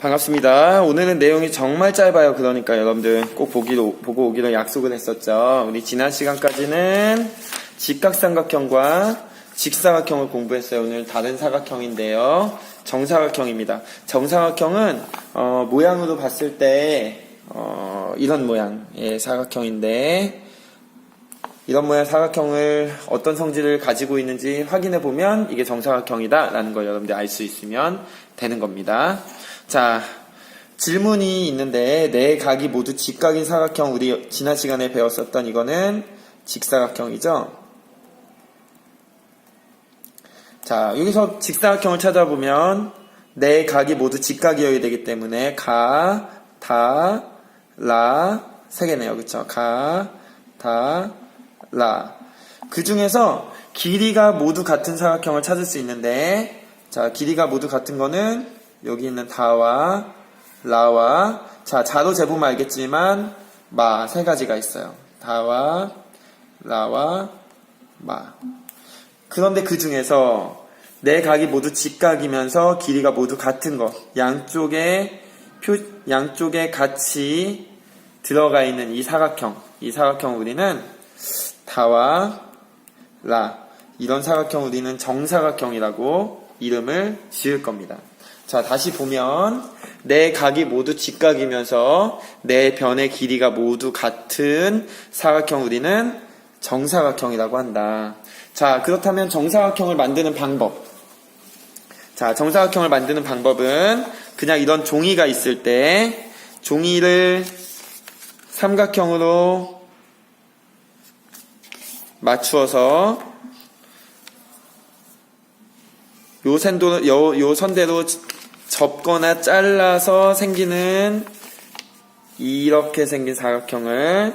반갑습니다. 오늘은 내용이 정말 짧아요. 그러니까 여러분들 꼭 보기로, 보고 오기로 약속을 했었죠. 우리 지난 시간까지는 직각삼각형과 직사각형을 공부했어요. 오늘 다른 사각형인데요. 정사각형입니다. 정사각형은 어, 모양으로 봤을 때 어, 이런 모양의 사각형인데 이런 모양 사각형을 어떤 성질을 가지고 있는지 확인해 보면 이게 정사각형이다라는 걸 여러분들 알 수 있으면 되는 겁니다. 자, 질문이 있는데 네 각이 모두 직각인 사각형 우리 지난 시간에 배웠었던 이거는 직사각형이죠. 자, 여기서 직사각형을 찾아보면 네 각이 모두 직각이어야 되기 때문에 가, 다, 라, 세 개네요. 그쵸? 가, 다, 라. 그 중에서 길이가 모두 같은 사각형을 찾을 수 있는데, 자, 길이가 모두 같은 거는 여기 있는 다와 라와, 자, 자로 재보면 알겠지만, 마, 세 가지가 있어요. 다와, 라와, 마. 그런데 그 중에서 네 각이 모두 직각이면서 길이가 모두 같은 거, 양쪽에 표, 양쪽에 같이 들어가 있는 이 사각형, 이 사각형 우리는 다와 라 이런 사각형 우리는 정사각형이라고 이름을 지을 겁니다. 자 다시 보면 네 각이 모두 직각이면서 네 변의 길이가 모두 같은 사각형 우리는 정사각형이라고 한다. 자 그렇다면 정사각형을 만드는 방법. 자 정사각형을 만드는 방법은 그냥 이런 종이가 있을 때 종이를 삼각형으로 맞추어서 요 선도 요, 요 선대로 접거나 잘라서 생기는 이렇게 생긴 사각형을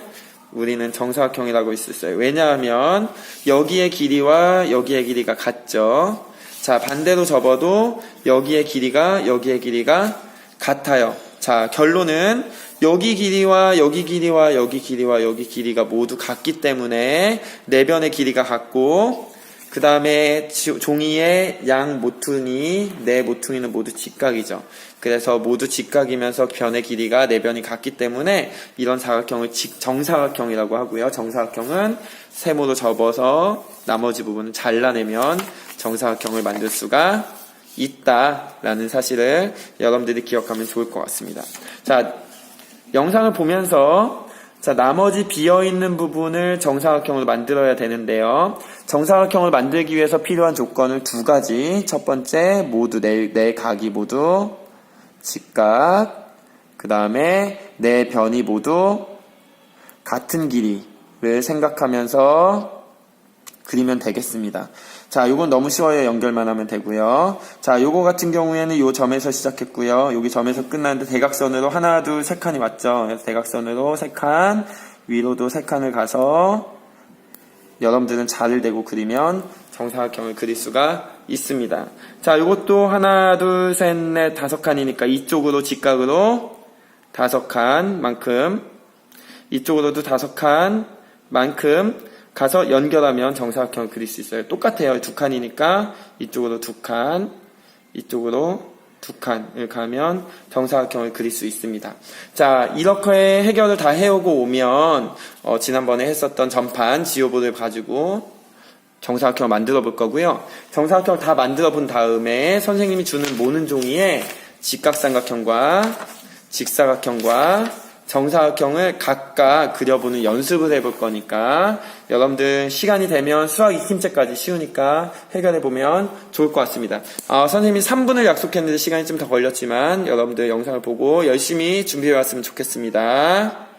우리는 정사각형이라고 있어요. 왜냐하면 여기의 길이와 여기의 길이가 같죠. 자 반대로 접어도 여기의 길이가 여기의 길이가 같아요. 자 결론은 여기 길이와 여기 길이와 여기 길이와 여기 길이가 모두 같기 때문에 네 변의 길이가 같고 그 다음에 종이의 양 모퉁이 네 모퉁이는 모두 직각이죠. 그래서 모두 직각이면서 변의 길이가 네 변이 같기 때문에 이런 사각형을 정사각형이라고 하고요. 정사각형은 세모로 접어서 나머지 부분을 잘라내면 정사각형을 만들 수가 있다라는 사실을 여러분들이 기억하면 좋을 것 같습니다. 자, 영상을 보면서 자, 나머지 비어있는 부분을 정사각형으로 만들어야 되는데요. 정사각형을 만들기 위해서 필요한 조건을 두 가지. 첫 번째, 모두 네, 네 각이 모두 직각. 그 다음에 네 변이 모두 같은 길이를 생각하면서 그리면 되겠습니다. 자, 요건 너무 쉬워요. 연결만 하면 되고요. 자, 요거 같은 경우에는 요 점에서 시작했고요. 여기 점에서 끝났는데 대각선으로 하나, 둘, 세 칸이 맞죠? 그래서 대각선으로 세 칸, 위로도 세 칸을 가서 여러분들은 자를 대고 그리면 정사각형을 그릴 수가 있습니다. 자, 요것도 하나, 둘, 셋, 넷, 다섯 칸이니까 이쪽으로 직각으로 다섯 칸만큼 이쪽으로도 다섯 칸만큼 가서 연결하면 정사각형을 그릴 수 있어요. 똑같아요. 두 칸이니까 이쪽으로 두 칸, 이쪽으로 두 칸을 가면 정사각형을 그릴 수 있습니다. 자, 이렇게 해결을 다 해오고 오면 어, 지난번에 했었던 전판 지오보를 가지고 정사각형을 만들어 볼 거고요. 정사각형을 다 만들어 본 다음에 선생님이 주는 모는 종이에 직각삼각형과 직사각형과 정사각형을 각각 그려보는 연습을 해볼 거니까 여러분들 시간이 되면 수학 익힘책까지 쉬우니까 해결해보면 좋을 것 같습니다. 아, 선생님이 3분을 약속했는데 시간이 좀 더 걸렸지만 여러분들 영상을 보고 열심히 준비해왔으면 좋겠습니다.